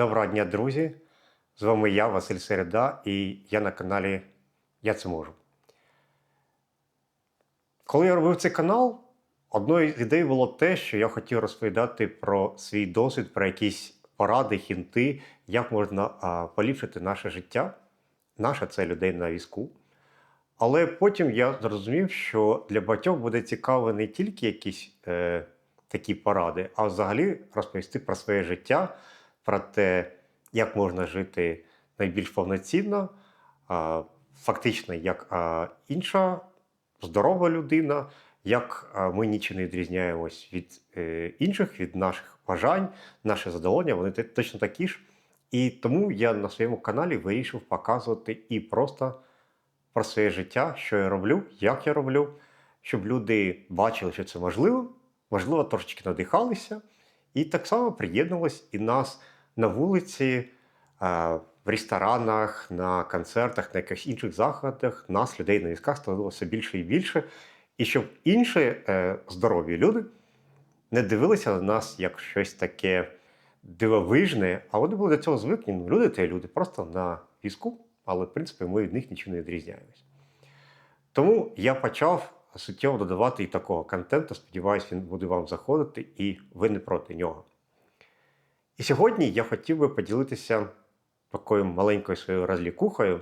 Доброго дня, друзі! З вами я, Василь Середа, і я на каналі Я це можу. Коли я робив цей канал, одною з ідей було те, що я хотів розповідати про свій досвід, про якісь поради, хінти, як можна поліпшити наше життя, наше це людей на візку. Але потім я зрозумів, що для багатьох буде цікаво не тільки якісь е, такі поради, а взагалі розповісти про своє життя, про те, як можна жити найбільш повноцінно, фактично, як інша здорова людина, як ми нічим не відрізняємось від е, інших, від наших бажань, наше задоволення, вони точно такі ж. І тому я на своєму каналі вирішив показувати і просто про своє життя, що я роблю, як я роблю, щоб люди бачили, що це можливо, можливо, трошечки надихалися, і так само приєднувались і нас на вулиці, в ресторанах, на концертах, на якихось інших заходах, нас, людей на візках, становилося більше і більше. І щоб інші е, здорові люди не дивилися на нас як щось таке дивовижне, а вони були до цього звикні. Ну, люди це люди, просто на візку, але в принципі ми від них нічим не відрізняємось. Тому я почав суттєво додавати і такого контенту. Сподіваюсь, він буде вам заходити, і ви не проти нього. І сьогодні я хотів би поділитися такою маленькою своєю розлікухою.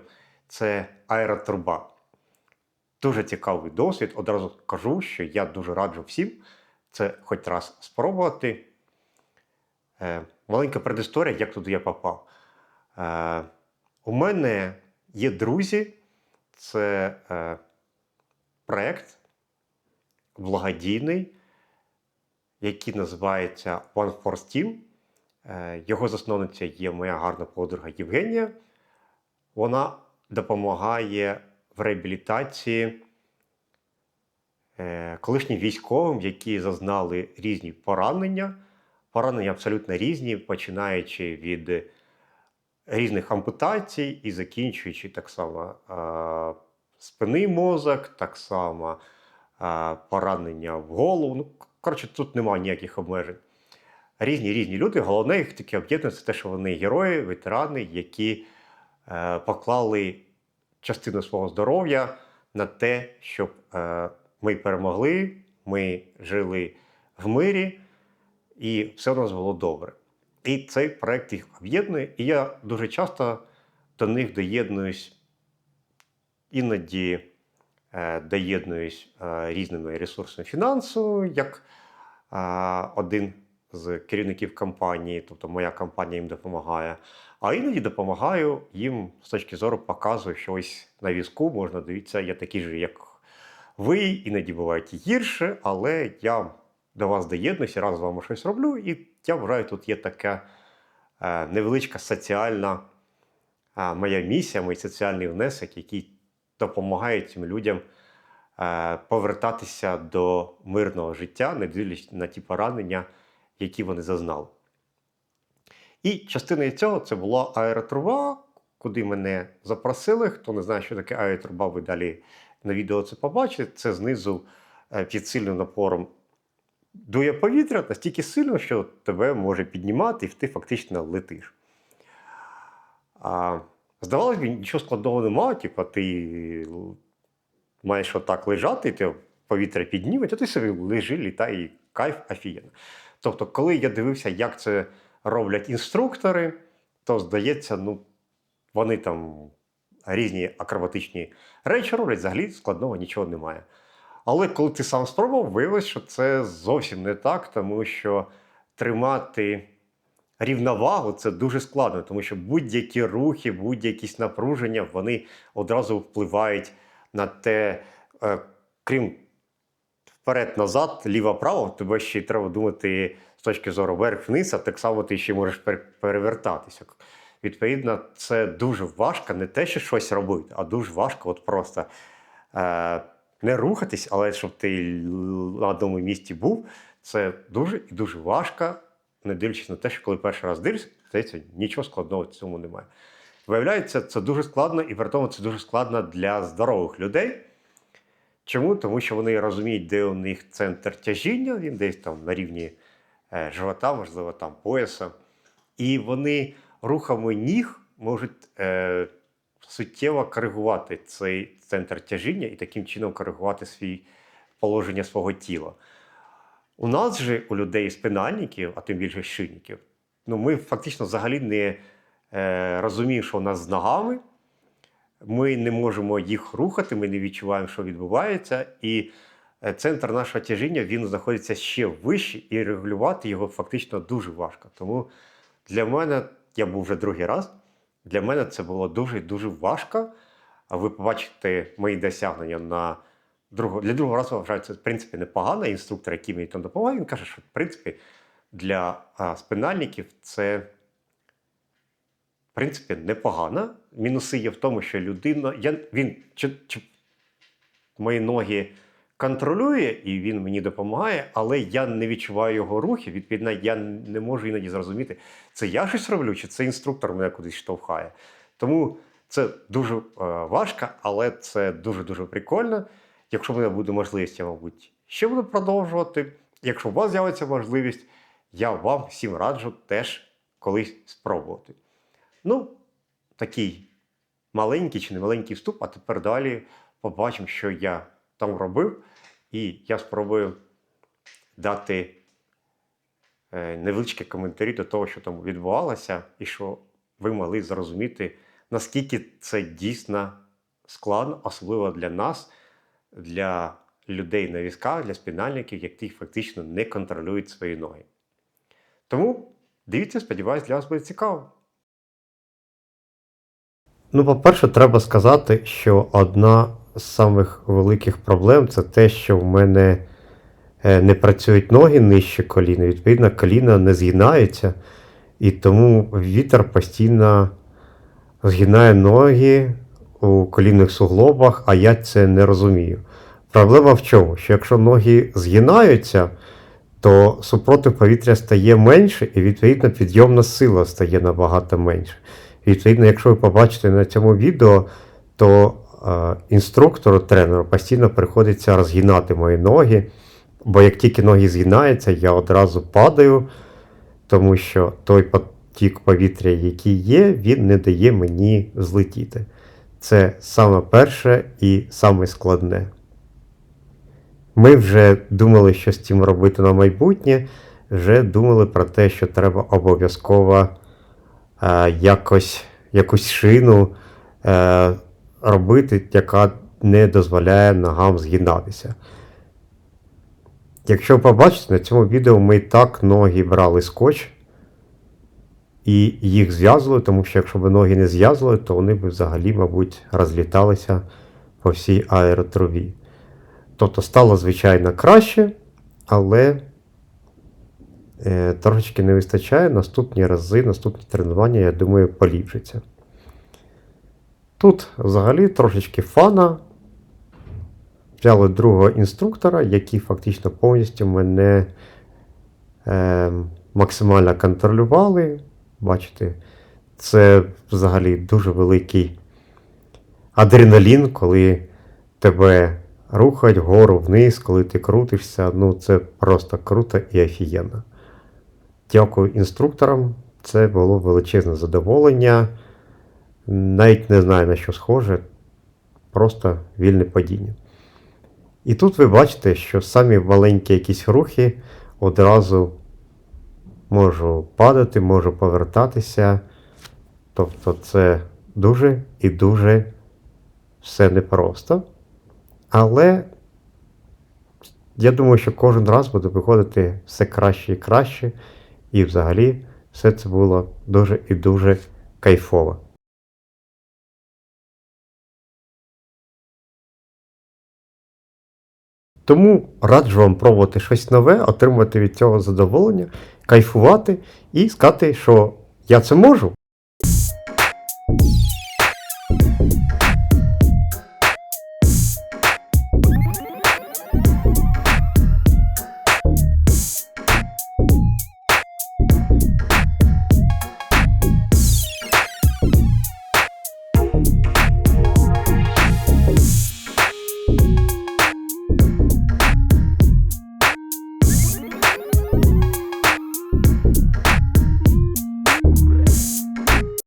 Це аеротруба. Дуже цікавий досвід. Одразу кажу, що я дуже раджу всім це хоч раз спробувати. Е, маленька предісторія, як туди я попав. Е, у мене є друзі, це е, проєкт благодійний, який називається One Force Team. Е, Його засновниця є моя гарна подруга Євгенія. Вона допомагає в реабілітації е, колишнім військовим, які зазнали різні поранення. Поранення абсолютно різні, починаючи від різних ампутацій і закінчуючи так само е, спини мозок, так само поранення в голову. Ну, коротше, тут немає ніяких обмежень. Різні різні люди. Головне їх таке об'єднує це те, що вони герої, ветерани, які е, поклали частину свого здоров'я на те, щоб е, ми перемогли, ми жили в мирі, і все у нас було добре. І цей проект їх об'єднує, і я дуже часто до них доєднуюсь, іноді е, доєднуюсь е, різними ресурсами фінансу, як е, один з керівників компанії, тобто моя компанія їм допомагає. А іноді допомагаю їм з точки зору показую, що ось на візку можна дивитися, я такий же, як ви, іноді бувають гірше, але я до вас доєднуюся, раз з вами щось роблю, і я вважаю, тут є така невеличка соціальна моя місія, мій соціальний внесок, який допомагає цим людям е, повертатися до мирного життя, не дивлячись на ті поранення, які вони зазнали. І частиною цього це була аеротруба, куди мене запросили. Хто не знає, що таке аеротруба, ви далі на відео це побачите. Це знизу е, під сильним напором дує повітря настільки сильно, що тебе може піднімати, і ти фактично летиш. А, здавалось би, нічого складного немає, типу, ти маєш отак лежати, ти повітря підніметь, а ти собі лежи, літай, і кайф офігенно. Тобто, коли я дивився, як це роблять інструктори, то здається, ну, вони там різні акробатичні речі роблять, взагалі складного нічого немає. Але коли ти сам спробував, виявилось, що це зовсім не так, тому що тримати рівновагу це дуже складно, тому що будь-які рухи, будь-які напруження, вони одразу впливають на те, е, крім вперед-назад, ліво-право, тебе ще й треба думати з точки зору вверх-вниз, а так само ти ще можеш перевертатися. Відповідно, це дуже важко не те, що щось робити, а дуже важко от просто е, не рухатись, але щоб ти на одному місці був, це дуже і дуже важко, не дивлячись на те, що коли перший раз дивишся, здається, нічого складного в цьому немає. Виявляється, це дуже складно, і при тому це дуже складно для здорових людей. Чому? Тому що вони розуміють, де у них центр тяжіння, він десь там на рівні е, живота, можливо, там пояса. І вони рухами ніг можуть е, суттєво коригувати цей центр тяжіння і таким чином коригувати свій положення свого тіла. У нас же, у людей спинальників, а тим більше шинників, ну, ми фактично взагалі не е, розуміємо, що у нас з ногами. Ми не можемо їх рухати, ми не відчуваємо, що відбувається. І е, центр нашого тяжіння він знаходиться ще вище, і регулювати його фактично дуже важко. Тому для мене, я був вже другий раз, для мене це було дуже дуже важко. А ви побачите мої досягнення на другого. Для другого разу вважаю, це в принципі непогано. Інструктор, який мені там допомагає, він каже, що в принципі для а, спинальників це в принципі непогано. Мінуси є в тому, що людина. Я, він чи, чи, мої ноги контролює і він мені допомагає, але я не відчуваю його рухи. Відповідно, я не можу іноді зрозуміти, це я щось роблю, чи це інструктор мене кудись штовхає. Тому це дуже е, важко, але це дуже-дуже прикольно. Якщо в мене буде можливість, я, мабуть, ще буду продовжувати. Якщо у вас з'явиться можливість, я вам всім раджу теж колись спробувати. Ну, такий маленький чи немаленький вступ, а тепер далі побачимо, що я там робив, і я спробую дати е, невеличкі коментарі до того, що там відбувалося, і що ви могли зрозуміти, наскільки це дійсно складно, особливо для нас, для людей на візках, для спінальників, які фактично не контролюють свої ноги. Тому дивіться, сподіваюсь, для вас буде цікаво. Ну, по-перше, треба сказати, що одна з самих великих проблем це те, що в мене е, не працюють ноги нижче коліна. Відповідно, коліна не згинаються, і тому вітер постійно згинає ноги у колінних суглобах, а я це не розумію. Проблема в чому? Що якщо ноги згинаються, то супротив повітря стає менше, і відповідно підйомна сила стає набагато менше. Відповідно, якщо ви побачите на цьому відео, то е, інструктору, тренеру постійно приходиться розгинати мої ноги. Бо як тільки ноги згинаються, я одразу падаю, тому що той потік повітря, який є, він не дає мені злетіти. Це саме перше і саме складне. Ми вже думали, що з цим робити на майбутнє, вже думали про те, що треба обов'язково е, якось, якусь шину е, робити, яка не дозволяє ногам згинатися. Якщо ви побачите, на цьому відео ми і так ноги брали скотч і їх зв'язували, тому що якщо б ноги не зв'язували, то вони б взагалі, мабуть, розліталися по всій аеротрубі. Тобто стало, звичайно, краще, але е, трошечки не вистачає. Наступні рази, наступні тренування, я думаю, поліпшиться. Тут взагалі трошечки фана. Взяли другого інструктора, який фактично повністю мене е, максимально контролювали. Бачите, це взагалі дуже великий адреналін, коли тебе рухають вгору вниз, коли ти крутишся. Ну, це просто круто і офігенно. Дякую інструкторам. Це було величезне задоволення. Навіть не знаю на що схоже, просто вільне падіння. І тут ви бачите, що самі маленькі якісь рухи одразу можу падати, можу повертатися. Тобто це дуже і дуже все непросто. Але я думаю, що кожен раз буде виходити все краще і краще. І взагалі все це було дуже і дуже кайфово. Тому раджу вам пробувати щось нове, отримувати від цього задоволення, кайфувати і сказати, що я це можу.